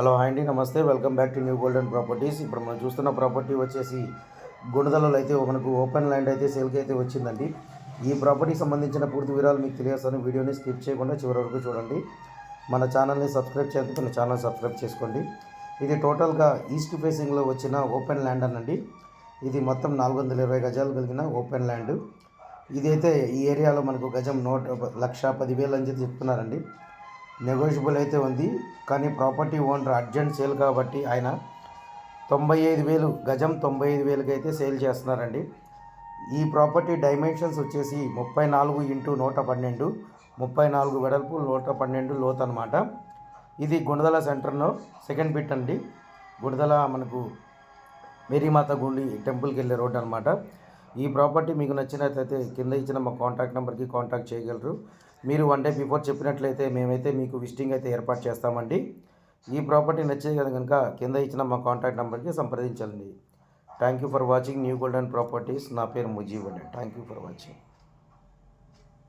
Hello hi అండి నమస్తే. Welcome back to new golden properties. ఇప్పుడు మనం చూస్తున్న ప్రాపర్టీ వచ్చేసి గుణదలలో అయితే మనకు ఓపెన్ ల్యాండ్ అయితే సేల్కి అయితే వచ్చిందండి. ఈ ప్రాపర్టీకి సంబంధించిన పూర్తి వివరాలు మీకు తెలియస్తాను వీడియోని స్కిప్ చేయకుండా చివరి వరకు చూడండి. మన ఛానల్ని సబ్స్క్రైబ్ చేస్తే మన ఛానల్ సబ్స్క్రైబ్ చేసుకోండి. ఇది టోటల్గా ఈస్ట్ ఫేసింగ్లో వచ్చిన ఓపెన్ ల్యాండ్ అనండి. ఇది మొత్తం నాలుగు వందల ఇరవై గజాలు కలిగిన ఓపెన్ ల్యాండ్. ఇదైతే ఈ ఏరియాలో మనకు గజం నూట లక్ష పదివేలు అని చెప్పి చెప్తున్నారండి. నెగోషియబుల్ అయితే ఉంది. కానీ ప్రాపర్టీ ఓనర్ అర్జెంట్ సేల్ కాబట్టి ఆయన తొంభై ఐదు వేలు గజం తొంభై ఐదు వేలకి అయితే సేల్ చేస్తున్నారండి. ఈ ప్రాపర్టీ డైమెన్షన్స్ వచ్చేసి ముప్పై నాలుగు ఇంటూ నూట పన్నెండు ముప్పై నాలుగు వెడల్పు నూట పన్నెండు లోతు అనమాట ఇది గుణదల సెంటర్లో సెకండ్ బిట్ అండి. గుణదల మనకు మేరీమాత గుండి టెంపుల్కి వెళ్ళే రోడ్ అనమాట ఈ ప్రాపర్టీ మీకు నచ్చినట్లయితే కింద ఇచ్చిన మా కాంటాక్ట్ నెంబర్కి కాంటాక్ట్ చేయగలరు. మీరు వన్ డే బిఫోర్ చెప్పినట్లయితే మేమైతే మీకు విజిటింగ్ అయితే ఏర్పాటు చేస్తామండి. ఈ ప్రాపర్టీ నచ్చే కదా కనుక కింద ఇచ్చిన మా కాంటాక్ట్ నెంబర్కి సంప్రదించండి. Thank you for watching new golden properties నా పేరు ముజీబ్ అండి. Thank you for watching